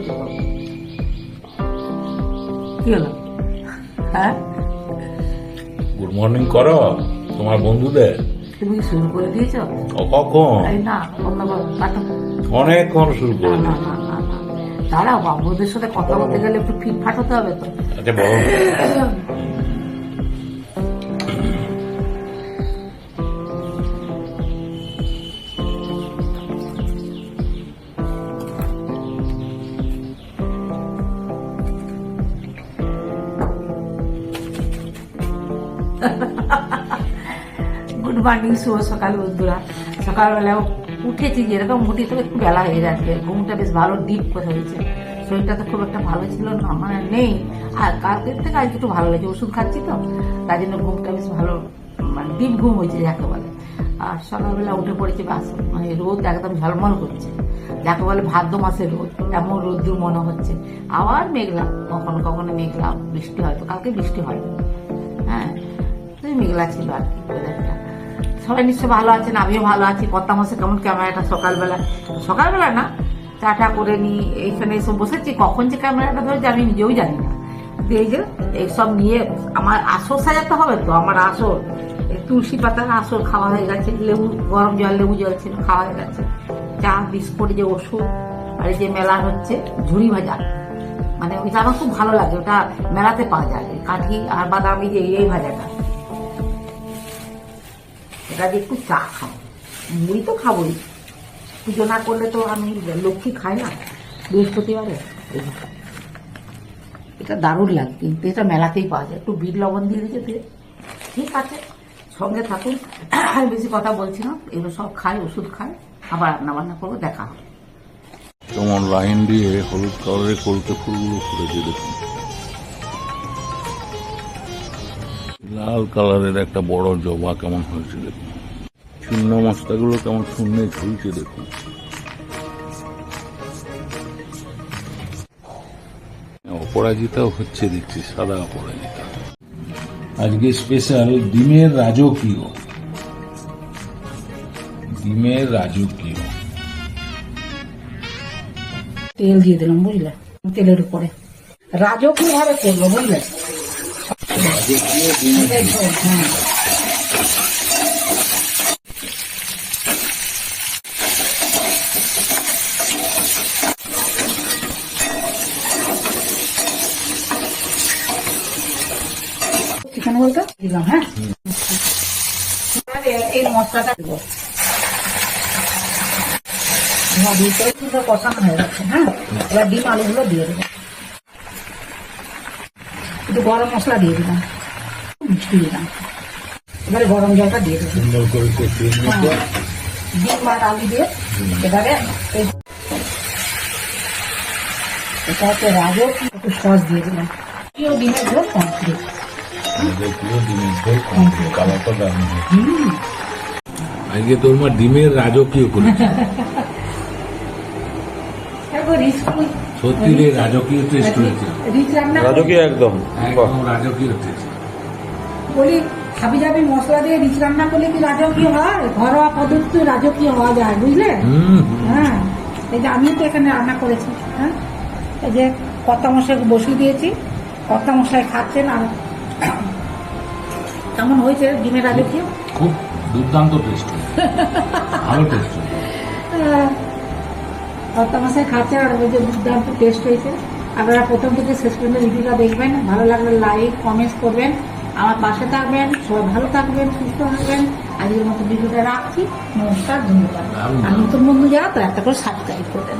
করেছে কি হলো? হ্যাঁ? গুড মর্নিং করো। তোমার বন্ধুদের। তুমি শুরু করে দিয়েছ? ও কখন? না অন্য পাঠক অনেকক্ষণ শুরু করে দাঁড়াও বাবুদের সাথে কথা বলতে গেলে একটু ফিট হতে হবে তো। আচ্ছা গুড মর্নিং, শুভ সকাল বন্ধুরা। সকালবেলা উঠেছি যেরকম উঠি তো একটু বেলা হয়ে যাচ্ছে, ঘুমটা বেশ ভালো ডিপ করে হয়েছে। শরীরটা তো খুব একটা ভালো ছিল না মানে নেই। আর কালকের থেকে আজকে একটু ভালো লাগছে ওষুধ খাচ্ছি তো তাই জন্য ঘুমটা বেশ ভালো মানে ডিপ ঘুম হয়েছে যাকে বলে আর সকালবেলা উঠে পড়েছে বাস মানে রোদ একদম ঝলমল করছে। যাকে বলে ভাদ্র মাসের রোদ এমন রোদ্দুর মনে হচ্ছে। আবার মেঘলা, কখনো কখনো মেঘলা, বৃষ্টি হয়তো, কালকে বৃষ্টি হয় হ্যাঁ মেঘলা ছিল আর কি সবাই নিশ্চয় ভালো আছেন, আমিও ভালো আছি। কত মাসে কেমন? ক্যামেরাটা সকালবেলা। সকালবেলা না, চাটা করে নি, এইখানে এসে বসেছি। কখন যে ক্যামেরাটা ধরেছে আমি নিজেও জানি না। এই যে, এইসব নিয়ে আমার আসর সাজাতে হবে তো, আমার আসর। এই তুলসী পাতার আসর খাওয়া হয়ে গেছে, লেবু, গরম জল, লেবু জল ছিল, খাওয়া হয়ে গেছে। চা, বিস্কুট যে ওষুধ, আর যে মেলা হচ্ছে, ঝুড়ি ভাজা। মানে ওইটা আমার খুব ভালো লাগে, ওটা মেলাতে পাওয়া যায়। কাঠি আর বাদামি যে এই ভাজাটা। দিয়ে একটু চা খাব। মুড়ি তো খাবোই। পুজো না করলে তো আমি লক্ষ্মী খাই না। বৃহস্পতিবারে। এটা দারুণ লাগে কিন্তু এটা মেলাতেই পাওয়া যায়। একটু বিট লবণ দিয়ে দিতে দিয়ে ঠিক আছে। সঙ্গে থাকুন। বেশি কথা বলছি না। এগুলো সব খায় ওষুধ খায় আবার রান্না বান্না করব, দেখা হবে। তোমার লাইন দিয়ে হলুদ কালারের কলকে ফুলগুলো ফুটেছে দেখুন। লাল কালারের একটা বড় জবা কেমন হয়েছে দেখুন। শূন্য মশলাগুলো কেমন শূন্যে ঝুলছে দেখুন। অপরাজিতাও হচ্ছে দেখছি, সাদা অপরাজিতা। আজকে স্পেশাল ডিমের রাজকীয়। ডিমের রাজকীয়। তেল দিয়ে দিলাম, বুঝলে? তেলের উপরে। রাজকীয় ভাবে করব, বুঝলে? চিকেন বলতো? দিলাম হ্যাঁ? এই মশলাটা দেবো। হয়ে যাচ্ছে হ্যাঁ? এবার ডিম আলুগুলো দিয়ে দেবো। একটু গরম মশলা দিয়ে দিলাম। দিলাম। এবারে গরম জলটা দিয়ে দেবো নিতে হ্যাঁ। ডিম আলু দিয়ে এবারে এটা হচ্ছে রাজক একটু সস দিয়ে দিলাম। প্রিয় ডিমের ঝোল কমপ্লিট। আজকে তোর মা ডিমের রাজকীয় করেছে। সত্যি রে রাজকীয় টেস্ট হয়েছে রিচ রান্না রাজকীয় একদম। একদম রাজকীয় টেস্ট বলি হাবি জাবি মশলা দিয়ে রিচ রান্না করলে কি রাজকীয় হয়? ঘরোয়া পদ্ধতি রাজকীয় হওয়া যায় বুঝলে? হ্যাঁ। এই যে আমিও তো এখানে রান্না করেছি হ্যাঁ? এই যে কর্তা মশাই বসিয়ে দিয়েছি কর্তা মশাই খাচ্ছেন আর কেমন হয়েছে ডিমের রাজকীয় খুব দুর্দান্ত টেস্ট ভালো টেস্ট কর্তা খাচ্ছে আর ওই যে দুর্দান্ত টেস্ট হয়েছে। আপনারা প্রথম থেকে শেষ পর্যন্ত ভিডিওটা দেখবেন। ভালো লাগলে লাইক কমেন্ট করবেন। আমার পাশে থাকবেন সবাই ভালো থাকবেন সুস্থ থাকবেন। আজকের মতো ভিডিওটা রাখছি। নমস্কার ধন্যবাদ। আর নতুন বন্ধু যারা তো একটা করে সাবস্ক্রাইব করবেন